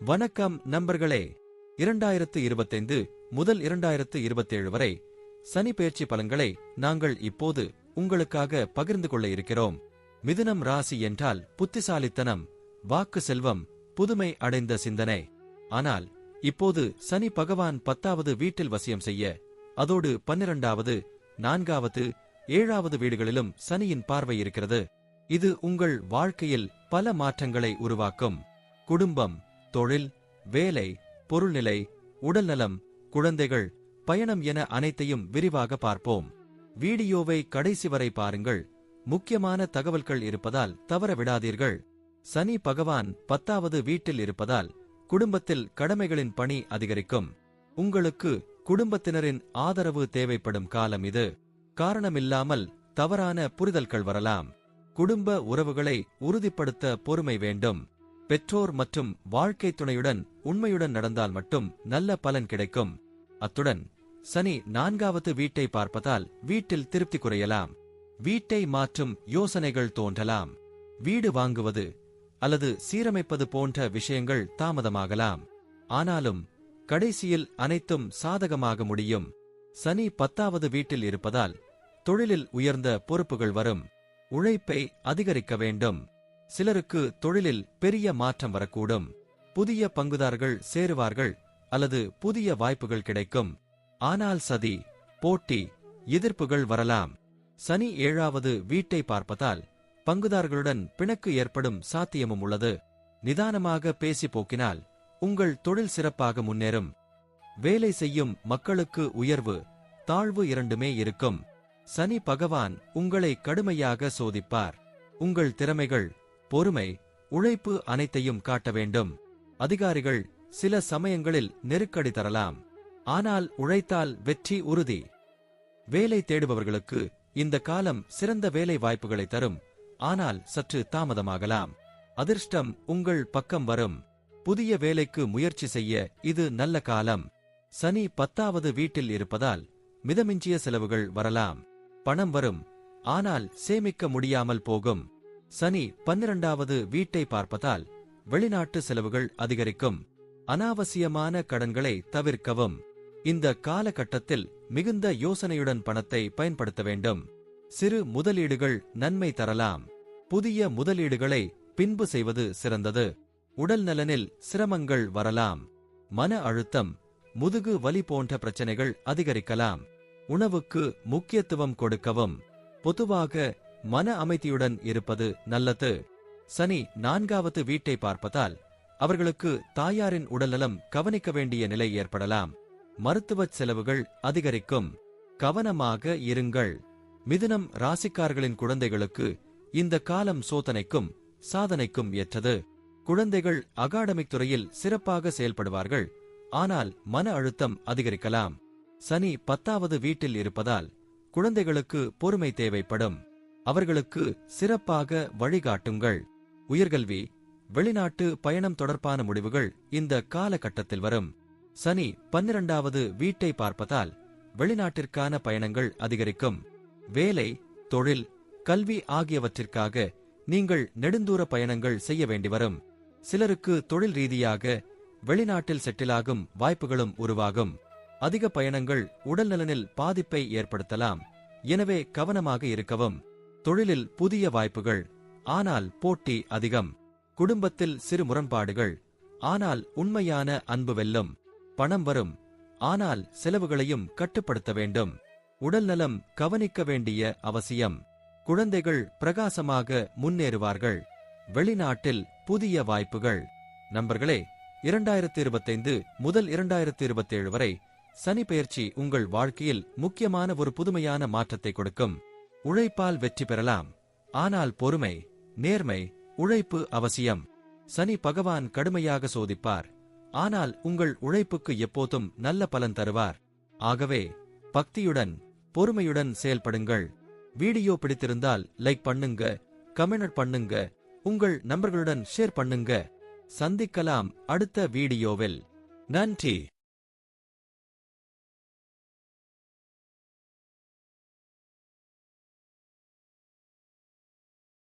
வணக்கம் நண்பர்களே. இரண்டாயிரத்து இருபத்தைந்து முதல் இரண்டாயிரத்து இருபத்தேழு வரை சனி பயிற்சி பலன்களை நாங்கள் இப்போது உங்களுக்காக பகிர்ந்து கொள்ள இருக்கிறோம். மிதுனம் ராசி என்றால் புத்திசாலித்தனம் வாக்கு செல்வம் புதுமை அடைந்த சிந்தனை. ஆனால் இப்போது சனி பகவான் பத்தாவது வீட்டில் வசியம் செய்ய அதோடு பன்னிரண்டாவது நான்காவது ஏழாவது வீடுகளிலும் சனியின் பார்வை இருக்கிறது. இது உங்கள் வாழ்க்கையில் பல மாற்றங்களை உருவாக்கும். குடும்பம் தொழில் வேலை பொருள்நிலை உடல்நலம் குழந்தைகள் பயணம் என அனைத்தையும் விரிவாக பார்ப்போம். வீடியோவை கடைசி வரை பாருங்கள். முக்கியமான தகவல்கள் இருப்பதால் தவற விடாதீர்கள் சனி பகவான் பத்தாவது வீட்டில் இருப்பதால் குடும்பத்தில் கடமைகளின் பணி அதிகரிக்கும். உங்களுக்கு குடும்பத்தினரின் ஆதரவு தேவைப்படும் காலம் இது. காரணமில்லாமல் தவறான புரிதல்கள் வரலாம். குடும்ப உறவுகளை உறுதிப்படுத்த பொறுமை வேண்டும். பெற்றோர் மற்றும் வாழ்க்கை துணையுடன் உண்மையுடன் நடந்தால் மட்டும் நல்ல பலன் கிடைக்கும். அத்துடன் சனி நான்காவது வீட்டை பார்ப்பதால் வீட்டில் திருப்தி குறையலாம். வீட்டை மாற்றும் யோசனைகள் தோன்றலாம். வீடு வாங்குவது அல்லது சீரமைப்பது போன்ற விஷயங்கள் தாமதமாகலாம். ஆனாலும் கடைசியில் அனைத்தும் சாதகமாக முடியும். சனி பத்தாவது வீட்டில் இருப்பதால் தொழிலில் உயர்ந்த பொறுப்புகள் வரும். உழைப்பை அதிகரிக்க வேண்டும். சிலருக்கு தொழிலில் பெரிய மாற்றம் வரக்கூடும். புதிய பங்குதாரர்கள் சேருவார்கள் அல்லது புதிய வாய்ப்புகள் கிடைக்கும். ஆனால் சதி போட்டி எதிர்ப்புகள் வரலாம். சனி ஏழாவது வீட்டை பார்ப்பதால் பங்குதாரர்களுடன் பிணக்கு ஏற்படும் சாத்தியமும் உள்ளது. நிதானமாக பேசி போக்கினால் உங்கள் தொழில் சிறப்பாக முன்னேறும். வேலை செய்யும் மக்களுக்கு உயர்வு தாழ்வு இரண்டுமே இருக்கும். சனி பகவான் உங்களை கடுமையாக சோதிப்பார். உங்கள் திறமைகள் பொறுமை உழைப்பு அனைத்தையும் காட்ட வேண்டும். அதிகாரிகள் சில சமயங்களில் நெருக்கடி தரலாம். ஆனால் உழைத்தால் வெற்றி உறுதி. வேலை தேடுபவர்களுக்கு இந்த காலம் சிறந்த வேலை வாய்ப்புகளை தரும். ஆனால் சற்று தாமதமாகலாம். அதிர்ஷ்டம் உங்கள் பக்கம் வரும். புதிய வேலைக்கு முயற்சி செய்ய இது நல்ல காலம். சனி பத்தாவது வீட்டில் இருப்பதால் மிதமிஞ்சிய செலவுகள் வரலாம். பணம் வரும். ஆனால் சேமிக்க முடியாமல் போகும். சனி பன்னிரண்டாவது வீட்டை பார்ப்பதால் வெளிநாட்டு செலவுகள் அதிகரிக்கும். அனாவசியமான கடன்களை தவிர்க்கவும். இந்த காலகட்டத்தில் மிகுந்த யோசனையுடன் பணத்தை பயன்படுத்த வேண்டும். சிறு முதலீடுகள் நன்மை தரலாம். புதிய முதலீடுகளை பின்பு செய்வது சிறந்தது. உடல் நலனில் சிரமங்கள் வரலாம். மன அழுத்தம் முதுகு வலி போன்ற பிரச்சனைகள் அதிகரிக்கலாம். உணவுக்கு முக்கியத்துவம் கொடுக்கவும். பொதுவாக மன அமைதியுடன் இருப்பது நல்லது. சனி நான்காவது வீட்டை பார்ப்பதால் அவர்களுக்கு தாயாரின் உடல்நலம் கவனிக்க வேண்டிய நிலை ஏற்படலாம். மருத்துவச் செலவுகள் அதிகரிக்கும். கவனமாக இருங்கள். மிதுனம் ராசிக்கார்களின் குழந்தைகளுக்கு இந்த காலம் சோதனைக்கும் சாதனைக்கும் ஏற்றது. குழந்தைகள் அகாடமிக் துறையில் சிறப்பாக செயல்படுவார்கள். ஆனால் மன அழுத்தம் அதிகரிக்கலாம். சனி பத்தாவது வீட்டில் இருப்பதால் குழந்தைகளுக்கு பொறுமை தேவைப்படும். அவர்களுக்கு சிறப்பாக வழிகாட்டுங்கள். உயர்கல்வி வெளிநாட்டு பயணம் தொடர்பான முடிவுகள் இந்த காலகட்டத்தில் வரும். சனி பன்னிரண்டாவது வீட்டை பார்ப்பதால் வெளிநாட்டிற்கான பயணங்கள் அதிகரிக்கும். வேலை தொழில் கல்வி ஆகியவற்றிற்காக நீங்கள் நெடுந்தூர பயணங்கள் செய்ய வேண்டி வரும். சிலருக்கு தொழில் ரீதியாக வெளிநாட்டில் செட்டிலாகும் வாய்ப்புகளும் உருவாகும். அதிக பயணங்கள் உடல்நலனில் பாதிப்பை ஏற்படுத்தலாம். எனவே கவனமாக இருக்கவும். தொழிலில் புதிய வாய்ப்புகள் ஆனால் போட்டி அதிகம். குடும்பத்தில் சிறு முரண்பாடுகள் ஆனால் உண்மையான அன்பு வெல்லும். பணம் வரும் ஆனால் செலவுகளையும் கட்டுப்படுத்த வேண்டும். உடல்நலம் கவனிக்க வேண்டிய அவசியம். குழந்தைகள் பிரகாசமாக முன்னேறுவார்கள். வெளிநாட்டில் புதிய வாய்ப்புகள். நண்பர்களே இரண்டாயிரத்தி இருபத்தைந்து முதல் இரண்டாயிரத்தி இருபத்தேழு வரை சனி பெயர்ச்சி உங்கள் வாழ்க்கையில் முக்கியமான ஒரு புதுமையான மாற்றத்தை கொடுக்கும். உழைப்பால் வெற்றி பெறலாம். ஆனால் பொறுமை நேர்மை உழைப்பு அவசியம். சனி பகவான் கடுமையாக சோதிப்பார். ஆனால் உங்கள் உழைப்புக்கு எப்போதும் நல்ல பலன் தருவார். ஆகவே பக்தியுடன் பொறுமையுடன் செயல்படுங்கள். வீடியோ பிடித்திருந்தால் லைக் பண்ணுங்க கமெண்ட் பண்ணுங்க உங்கள் நண்பர்களுடன் ஷேர் பண்ணுங்க. சந்திக்கலாம் அடுத்த வீடியோவில். நன்றி!